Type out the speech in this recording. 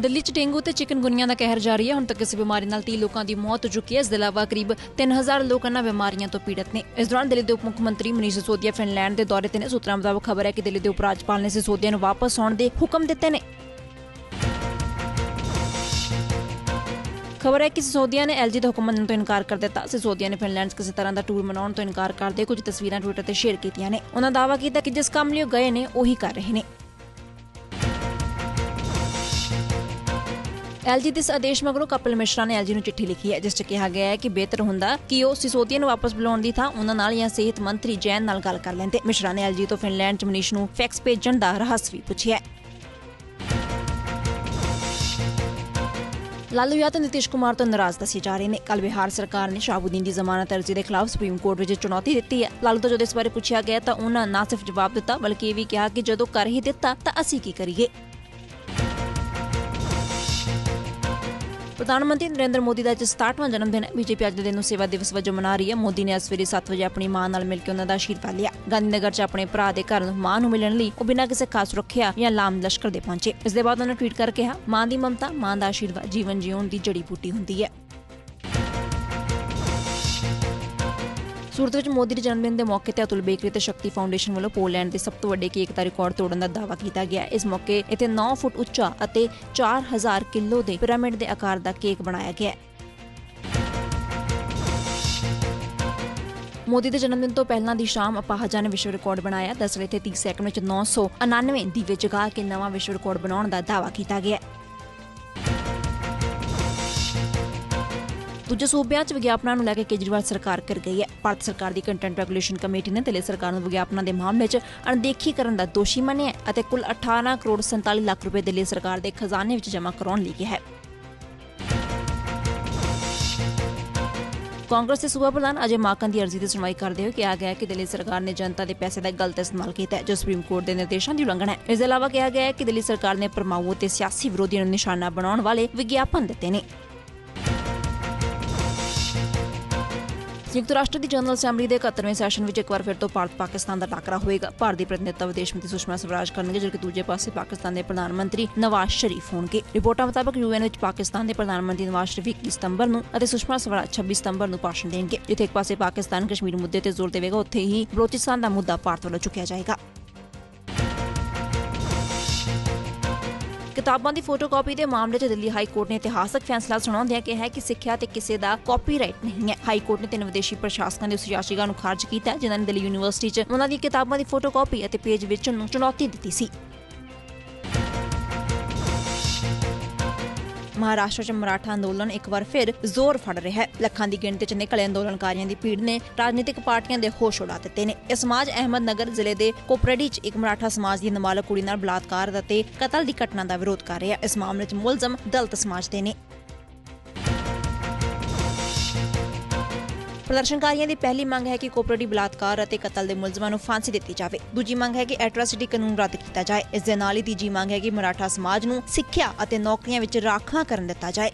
ਦਿੱਲੀ 'ਚ ਡੇਂਗੂ ਤੇ ਚਿਕਨਗੁਨੀਆ ਦਾ ਕਹਿਰ ਜਾਰੀ ਹੈ। ਹੁਣ ਤੱਕ ਇਸ ਬਿਮਾਰੀ ਨਾਲ 30 ਲੋਕਾਂ ਦੀ ਮੌਤ ਹੋ ਚੁੱਕੀ ਹੈ। ਇਸ ਦੇ ਇਲਾਵਾ ਕਰੀਬ 3000 ਲੋਕ ਇਹਨਾਂ ਬਿਮਾਰੀਆਂ ਤੋਂ ਪੀੜਤ ਨੇ। ਇਸ ਦੌਰਾਨ ਦਿੱਲੀ ਦੇ ਉਪ ਮੁੱਖ ਮੰਤਰੀ ਮਨੀਸ਼ ਸਿਸੋਦੀਆ ਫਿਨਲੈਂਡ ਦੇ ਦੌਰੇ ਤੇ ਨੇ। ਸੂਤਰਾਂ ਮੁਤਾਬਕ ਖਬਰ ਹੈ ਕਿ ਦਿੱਲੀ ਦੇ ਉਪ ਰਾਜਪਾਲ ਨੇ ਸਿਸੋਦੀਆ ਨੂੰ ਵਾਪਸ ਆਉਣ ਦੇ ਹੁਕਮ ਦਿੱਤੇ ਨੇ। ਖਬਰ ਹੈ ਕਿ ਸਿਸੋਦੀਆ ਨੇ ਐਲਜੀ ਦਾ ਹੁਕਮ ਮੰਨਣ ਤੋਂ ਇਨਕਾਰ ਕਰ ਦਿੱਤਾ। ਸਿਸੋਦੀਆ ਨੇ ਫਿਨਲੈਂਡ ਕਿਸੇ ਤਰ੍ਹਾਂ ਦਾ ਟੂਰ ਮਨਾਉਣ ਤੋਂ ਇਨਕਾਰ ਕਰਦੇ ਕੁਝ ਤਸਵੀਰਾਂ ਟਵਿੱਟਰ ਤੇ ਸ਼ੇਅਰ ਕੀਤੀਆਂ ਨੇ। ਉਹਨਾਂ ਦਾਅਵਾ ਕੀਤਾ ਕਿ ਜਿਸ ਕੰਮ ਲਈ ਉਹ ਗਏ ਨੇ, ਉਹੀ ਕਰ ਰਹੇ ਨੇ। ਐਲਜੀ ਦੇ ਇਸ ਆਦੇਸ਼ ਮਗਰੋਂ ਕਪਿਲ ਮਿਸ਼ਰਾ ਨੇ ਐਲਜੀ ਨੂੰ ਚਿੱਠੀ ਲਿਖੀ ਹੈ, ਜਿਸ 'ਚ ਕਿਹਾ ਗਿਆ ਹੈ ਕਿ ਬਿਹਤਰ ਹੁੰਦਾ ਕਿ ਉਹ ਸਿਸੋਦੀਆ ਨੂੰ ਵਾਪਸ ਬੁਲਾਉਣ ਦੀ ਥਾਂ ਉਹਨਾਂ ਨਾਲ ਜਾਂ ਸਿਹਤ ਮੰਤਰੀ ਜੈਨ ਨਾਲ ਗੱਲ ਕਰ ਲੈਂਦੇ। ਮਿਸ਼ਰਾ ਨੇ ਐਲਜੀ ਤੋਂ ਫਿਨਲੈਂਡ 'ਚ ਮਨੀਸ਼ ਨੂੰ ਫੈਕਸ ਭੇਜਣ ਦਾ ਰਹੱਸ ਵੀ ਪੁੱਛਿਆ ਲਾਲੂ ਯਾਦਵ ਤੇ ਨਿਤਿਸ਼ ਕੁਮਾਰ ਤੋਂ ਨਾਰਾਜ਼ ਦੱਸੇ ਜਾ ਰਹੇ ਨੇ। ਕੱਲ ਬਿਹਾਰ ਸਰਕਾਰ ਨੇ ਸ਼ਾਹਬੁਦੀਨ ਦੀ ਜ਼ਮਾਨਤ ਅਰਜ਼ੀ ਦੇ ਖਿਲਾਫ ਸੁਪਰੀਮ ਕੋਰਟ ਵਿੱਚ ਚੁਣੌਤੀ ਦਿੱਤੀ ਹੈ। ਲਾਲੂ ਤੋਂ ਜਦੋਂ ਇਸ ਬਾਰੇ ਪੁੱਛਿਆ ਗਿਆ ਤਾਂ ਉਹਨਾਂ ਨਾ ਸਿਰਫ ਜਵਾਬ ਦਿੱਤਾ, ਬਲਕਿ ਇਹ ਵੀ ਕਿਹਾ ਕਿ ਜਦੋਂ ਕਰ ਹੀ ਦਿੱਤਾ ਤਾਂ ਅਸੀਂ ਕੀ ਕਰੀਏ? ਪ੍ਰਧਾਨ ਮੰਤਰੀ ਨਰਿੰਦਰ ਮੋਦੀ ਦਾ ਅੱਜ 67ਵਾਂ ਜਨਮ ਦਿਨ ਹੈ। ਬੀਜੇਪੀ ਅੱਜ ਦੇ ਦਿਨ ਨੂੰ ਸੇਵਾ ਦਿਵਸ ਵਜੋਂ ਮਨਾ ਰਹੀ ਹੈ। ਮੋਦੀ ਨੇ ਅੱਜ ਸਵੇਰੇ 7 ਵਜੇ ਆਪਣੀ ਮਾਂ ਨਾਲ ਮਿਲ ਕੇ ਉਹਨਾਂ ਦਾ ਆਸ਼ੀਰਵਾਦ ਲਿਆ। ਗਾਂਧੀਨਗਰ 'ਚ ਆਪਣੇ ਭਰਾ ਦੇ ਘਰ ਮਾਂ ਨੂੰ ਮਿਲਣ ਲਈ ਉਹ ਬਿਨਾਂ ਕਿਸੇ ਖਾਸ ਸੁਰੱਖਿਆ ਜਾਂ ਲਾਮ ਲਸ਼ਕਰ ਦੇ ਪਹੁੰਚੇ। ਇਸ ਦੇ ਬਾਅਦ ਉਹਨਾਂ ਨੇ ਟਵੀਟ ਕਰਕੇ ਕਿਹਾ, ਮਾਂ ਦੀ ਮਮਤਾ, ਮਾਂ ਦਾ ਆਸ਼ੀਰਵਾਦ ਜੀਵਨ ਜਿਉਣ ਦੀ ਜੜੀ ਬੂਟੀ ਹੁੰਦੀ ਹੈ। ਸੂਰਤ ਵਿੱਚ ਮੋਦੀ ਦੇ ਜਨਮ ਦਿਨ ਦੇ ਮੌਕੇ ਤੇ ਅਤੁਲ ਬੇਕਰੀ ਤੇ ਸ਼ਕਤੀ ਫਾਊਂਡੇਸ਼ਨ ਵੱਲੋਂ ਪੋਲੈਂਡ ਦੇ ਸਭ ਤੋਂ ਵੱਡੇ ਕੇਕ ਦਾ ਰਿਕਾਰਡ ਤੋੜਨ ਦਾ ਦਾਅਵਾ ਕੀਤਾ ਗਿਆ। ਇਸ ਮੌਕੇ ਇੱਥੇ 9 ਫੁੱਟ ਉੱਚਾ ਅਤੇ 4000 ਕਿਲੋ ਦੇ ਪਿਰਾਮਿਡ ਦੇ ਆਕਾਰ ਦਾ ਕੇਕ ਬਣਾਇਆ ਗਿਆ। ਮੋਦੀ ਦੇ ਜਨਮ ਦਿਨ ਤੋਂ ਪਹਿਲਾਂ ਦੀ ਸ਼ਾਮ ਅਪਾਹਜਾ ਨੇ ਵਿਸ਼ਵ ਰਿਕਾਰਡ ਬਣਾਇਆ। ਦਸਵੇਂ ਇੱਥੇ 30 ਸੈਕਿੰਡ ਵਿੱਚ 999 ਦੀਵੇ ਜਗਾ ਕੇ ਨਵਾਂ ਵਿਸ਼ਵ ਰਿਕਾਰਡ ਬਣਾਉਣ ਦਾ ਦਾਅਵਾ ਕੀਤਾ ਗਿਆ। ਦੂਜੇ ਸੂਬਿਆਂ 'ਚ ਵਿਗਿਆਪਨਾਂ ਨੂੰ ਲੈ ਕੇ ਕੇਜਰੀਵਾਲ ਸਰਕਾਰ ਕਰ ਗਈ ਹੈ। ਭਾਰਤ ਸਰਕਾਰ ਦੀ ਕੰਟੈਂਟ ਰੈਗੂਲੇਸ਼ਨ ਕਮੇਟੀ ਨੇ ਦਿੱਲੀ ਸਰਕਾਰ ਨੂੰ ਵਿਗਿਆਪਨਾਂ ਦੇ ਮਾਮਲੇ 'ਚ ਅਣਦੇਖੀ ਕਰਨ ਦਾ ਦੋਸ਼ੀ ਮੰਨਿਆ ਅਤੇ ਕੁੱਲ 18 ਕਰੋੜ 47 ਲੱਖ ਰੁਪਏ ਦਿੱਲੀ ਸਰਕਾਰ ਦੇ ਖਜ਼ਾਨੇ ਵਿੱਚ ਜਮ੍ਹਾਂ ਕਰਾਉਣ ਲਈ ਕਿਹਾ ਹੈ। ਕਾਂਗਰਸ ਦੇ ਸੂਬਾ ਪ੍ਰਧਾਨ ਅਜੇ ਮਾਕਨ ਦੀ ਅਰਜ਼ੀ ਦੀ ਸੁਣਵਾਈ ਕਰਦੇ ਹੋਏ ਕਿਹਾ ਗਿਆ ਕਿ ਦਿੱਲੀ ਸਰਕਾਰ ਨੇ ਜਨਤਾ ਦੇ ਪੈਸੇ ਦਾ ਗਲਤ ਇਸਤੇਮਾਲ ਕੀਤਾ ਹੈ, ਜੋ ਸੁਪਰੀਮ ਕੋਰਟ ਦੇ ਨਿਰਦੇਸ਼ਾਂ ਦੀ ਉਲੰਘਣਾ ਹੈ। ਇਸ ਦੇ ਇਲਾਵਾ ਕਿਹਾ ਗਿਆ ਹੈ ਕਿ ਦਿੱਲੀ ਸਰਕਾਰ ਨੇ ਪਰਮਾਊ ਤੇ ਸਿਆਸੀ ਵਿਰੋਧੀਆਂ ਨੂੰ ਨਿਸ਼ਾਨਾ ਬਣਾਉਣ ਵਾਲੇ ਵਿਗਿਆਪਨ ਦਿੱਤੇ ਨੇ। ਸੰਯੁਕਤ ਰਾਸ਼ਟਰ ਦੀ ਜਨਰਲ ਅਸੈਂਬਲੀ ਦੇ 71ਵੇਂ ਸੈਸ਼ਨ ਵਿੱਚ ਇੱਕ ਵਾਰ ਫਿਰ ਤੋਂ ਭਾਰਤ ਪਾਕਿਸਤਾਨ ਦਾ ਟਾਕਰਾ ਹੋਏਗਾ। ਭਾਰਤ ਦੀ ਪ੍ਰਤੀਨਿਧਤਾ ਵਿਦੇਸ਼ ਮੰਤਰੀ ਸੁਸ਼ਮਾ ਸਵਰਾਜ ਕਰਨਗੇ, ਜਦਕਿ ਦੂਜੇ ਪਾਸੇ ਪਾਕਿਸਤਾਨ ਦੇ ਪ੍ਰਧਾਨ ਮੰਤਰੀ ਨਵਾਜ਼ ਸ਼ਰੀਫ ਹੋਣਗੇ। ਰਿਪੋਰਟਾਂ ਮੁਤਾਬਕ ਯੂਐਨ ਵਿੱਚ ਪਾਕਿਸਤਾਨ ਦੇ ਪ੍ਰਧਾਨ ਮੰਤਰੀ ਨਵਾਜ਼ ਸ਼ਰੀਫ 21 ਸਤੰਬਰ ਨੂੰ ਅਤੇ ਸੁਸ਼ਮਾ ਸਵਰਾਜ 26 ਸਤੰਬਰ ਨੂੰ ਭਾਸ਼ਣ ਦੇਣਗੇ। ਜਿੱਥੇ ਇੱਕ ਪਾਸੇ ਪਾਕਿਸਤਾਨ ਕਸ਼ਮੀਰ ਮੁੱਦੇ ਤੇ ਜ਼ੋਰ ਦੇਵੇਗਾ, ਉੱਥੇ ਹੀ ਬਲੋਚਿਸਤਾਨ ਦਾ ਮੁੱਦਾ ਭਾਰਤ ਵੱਲੋਂ ਚੁੱਕਿਆ ਜਾਏਗਾ। ਕਿਤਾਬਾਂ ਦੀ ਫੋਟੋਕਾਪੀ ਦੇ ਮਾਮਲੇ 'ਚ ਦਿੱਲੀ ਹਾਈ ਕੋਰਟ ਨੇ ਇਤਿਹਾਸਕ ਫੈਸਲਾ ਸੁਣਾਉਂਦਿਆਂ ਕਿਹਾ ਕਿ ਸਿੱਖਿਆ ਤੇ ਕਿਸੇ ਦਾ ਕਾਪੀਰਾਈਟ ਨਹੀਂ ਹੈ। ਹਾਈ ਕੋਰਟ ਨੇ ਤਿੰਨ ਵਿਦੇਸ਼ੀ ਪ੍ਰਸ਼ਾਸਕਾਂ ਦੀ ਉਸ ਯਾਚਿਕਾ ਨੂੰ ਖਾਰਜ ਕੀਤਾ, ਜਿਨ੍ਹਾਂ ਨੇ ਦਿੱਲੀ ਯੂਨੀਵਰਸਿਟੀ 'ਚ ਉਹਨਾਂ ਦੀ ਕਿਤਾਬਾਂ ਦੀ ਫੋਟੋਕਾਪੀ ਅਤੇ ਪੇਜ ਵੇਚਣ ਨੂੰ ਚੁਣੌਤੀ ਦਿੱਤੀ ਸੀ। ਮਹਾਰਾਸ਼ਟਰ 'ਚ ਮਰਾਠਾ ਅੰਦੋਲਨ ਇੱਕ ਵਾਰ ਫਿਰ ਜ਼ੋਰ ਫੜ ਰਿਹਾ ਹੈ। ਲੱਖਾਂ ਦੀ ਗਿਣਤੀ 'ਚ ਨਿਕਲੇ ਅੰਦੋਲਨਕਾਰੀਆਂ ਦੀ ਭੀੜ ਨੇ ਰਾਜਨੀਤਿਕ ਪਾਰਟੀਆਂ ਦੇ ਹੋਸ਼ ਉਡਾ ਦਿੱਤੇ ਨੇ। ਇਹ ਸਮਾਜ ਅਹਿਮਦ ਨਗਰ ਜ਼ਿਲ੍ਹੇ ਦੇ ਕੋਪਰੇਡੀ 'ਚ ਇੱਕ ਮਰਾਠਾ ਸਮਾਜ ਦੀ ਨਮਾਲਕ ਕੁੜੀ ਨਾਲ ਬਲਾਤਕਾਰ ਅਤੇ ਕਤਲ ਦੀ ਘਟਨਾ ਦਾ ਵਿਰੋਧ ਕਰ ਰਿਹਾ ਇਸ ਮਾਮਲੇ 'ਚ ਮੁਲਜ਼ਮ ਦਲਤ ਸਮਾਜ ਦੇ ਨੇ। ਪ੍ਰਦਰਸ਼ਨਕਾਰੀਆਂ ਦੀ ਪਹਿਲੀ ਮੰਗ ਹੈ ਕਿ ਕੋਪਰੇਟਿਵ ਬਲਾਤਕਾਰ ਅਤੇ ਕਤਲ ਦੇ ਮੁਲਜ਼ਮਾਂ ਨੂੰ ਫਾਂਸੀ ਦਿੱਤੀ ਜਾਵੇ। ਦੂਜੀ ਮੰਗ ਹੈ ਕਿ ਐਟਰੋਸਿਟੀ ਕਾਨੂੰਨ ਰੱਦ ਕੀਤਾ ਜਾਏ। ਇਸ ਦੇ ਨਾਲ ਹੀ ਤੀਜੀ ਮੰਗ ਹੈ ਕਿ ਮਰਾਠਾ ਸਮਾਜ ਨੂੰ ਸਿੱਖਿਆ ਅਤੇ ਨੌਕਰੀਆਂ ਵਿੱਚ ਰਾਖਵਾਂ ਕਰਨ ਦਿੱਤਾ ਜਾਏ।